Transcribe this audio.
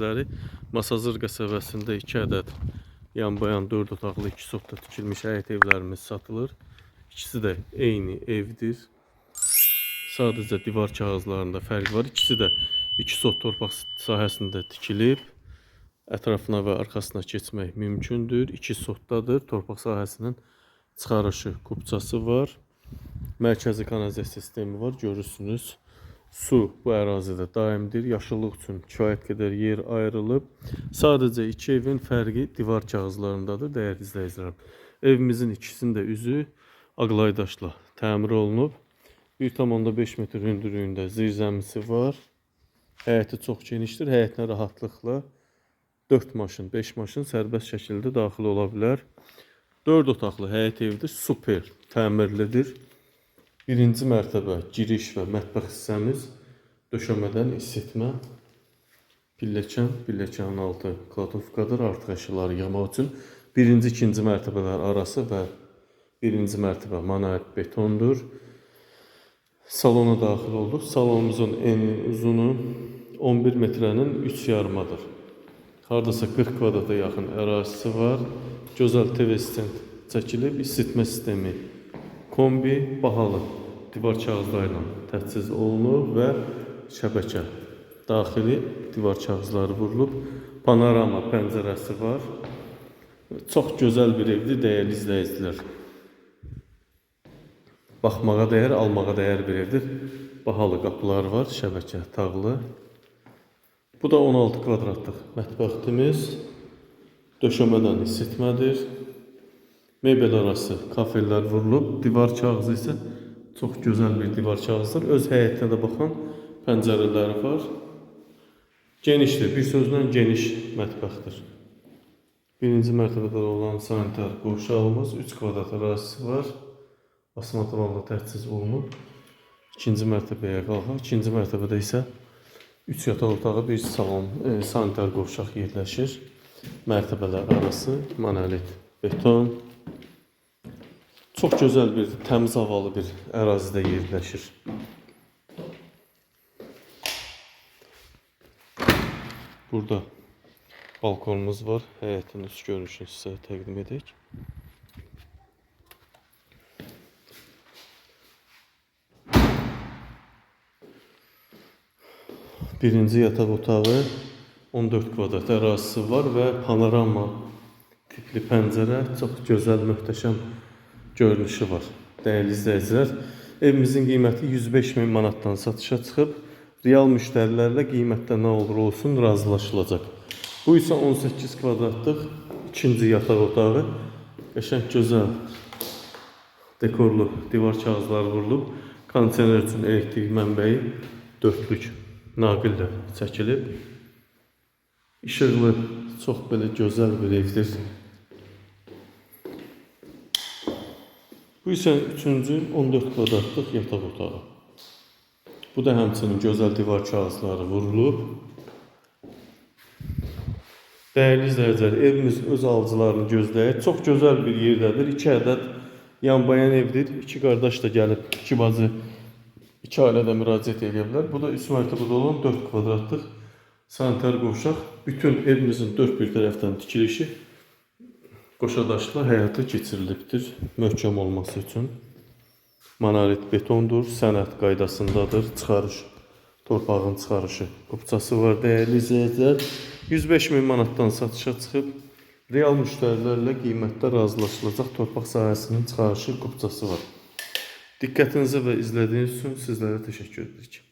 əraziləri Masazır qəsəbəsində 2 ədəd yan bayan 4 otaqlı 2 sotda tikilmiş həyət evlərimiz satılır. İkisi də eyni evdir. Sadəcə divar kağızlarında fərq var. İkisi də 2 sot torpaq sahəsində tikilib. Ətrafına və arxasına keçmək mümkündür. 2 sotdadır. Torpaq sahəsinin çıxarışı kupçası var. Mərkəzi kanalizasiya sistemi var. Görürsünüz. Su bu ərazidə daimdir. Yaşıllıq üçün kifayət qədər yer ayrılıb. Sadəcə iki evin fərqi divar kağızlarındadır, dəyərli izləyicilər. Evimizin ikisinin də üzü ağlaydaşla təmir olunub. 1,5 metr hündürlüyündə zirzəmisi var. Həyəti çox genişdir. Həyətinə rahatlıqla 4 maşın, 5 maşın sərbəst şəkildə daxil ola bilər. 4 otaqlı həyət evidir. Super təmirlidir. Birinci mərtəbə giriş və mətbəx hissəmiz döşəmədən isitmə. Pilləkən, pilləkənin altı kladovkadır. Artıq əşyaları yamaq üçün birinci, ikinci mərtəbələr arası və birinci mərtəbə monolit betondur. Salona daxil olduq. Salonumuzun eni, uzunu 11 metrənin 3 yarımadır. Hardasa 40 kvadrata yaxın ərazisi var. Gözəl TV stent çəkilib, isitmə sistemi kombi bahalı divar kağızları ilə təchiz olunub və şəbəkə daxili divar kağızları vurulub. Panorama pəncərəsi var. Çox gözəl bir evdir, dəyərli izləyicilər. Baxmağa dəyər, almağa dəyər bir evdir. Bahalı qapılar var, şəbəkə tağlı. Bu da 16 kvadratlıq mətbəximiz. Döşəmədən isitmədir. Mebel arası kafellər vurulub. Divar kağızı isə çox gözəl bir divar kağızdır. Öz həyətinə də baxan pəncərələri var. Genişdir. Bir sözlə geniş mətbəxdir. Birinci mərtəbədə olan sanitar qovşağımız 3 kvadrat ərazisi var. Asmatlarla təchiz olunub. İkinci mərtəbəyə qalxaq. İkinci mərtəbədə isə 3 yataq otağı, bir salon, e, sanitar qovşaq yerləşir. Mərtəbələr arası monolit beton. Çox gözəl bir, təmiz havalı bir ərazidə yerləşir. Burada balkonumuz var. Həyətin üst görünüşünü sizə təqdim edək. Birinci yataq otağı 14 kvadrat ərazisi var və panorama tipli pəncərə, çox gözəl, möhtəşəm görünüşü var. Dəyərli izləyicilər, evimizin qiyməti 105 min satışa çıxıb, real müştərilərlə qiymətdə nə olur olsun razılaşılacaq. Bu isə 18 kvadratlıq ikinci yataq otağı. Qəşəng gözəl dekorlu divar kağızları vurulub. Kondisioner üçün elektrik mənbəyi dörtlük naqillə çəkilib. İşıqlı, çox belə gözəl bir evdir. Bu isə üçüncü 14 kvadratlıq yataq otağı. Bu da həmçinin gözəl divar kağızları vurulub. Dəyərli izləyicilər, evimiz öz alıcılarını gözləyir. Çox gözəl bir yerdədir. 2 ədəd yan bayan evdir. İki qardaş da gəlib, iki bacı, iki ailə də müraciət edə bilər. Bu da 3 mərtəbədə olan 4 kvadratlıq sanitar qovşaq. Bütün evimizin dörd bir tərəfdən tikilişi qoşadaşla həyata keçirilibdir. Möhkəm olması üçün. Monolit betondur, sənəd qaydasındadır. Çıxarış, torpağın çıxarışı qupçası var. Dəyərli izləyicilər, 105 min manatdan satışa çıxıb, real müştərilərlə qiymətdə razılaşılacaq torpaq sahəsinin çıxarışı qupçası var. Diqqətinizə və izlədiyiniz üçün sizlərə təşəkkür edirik.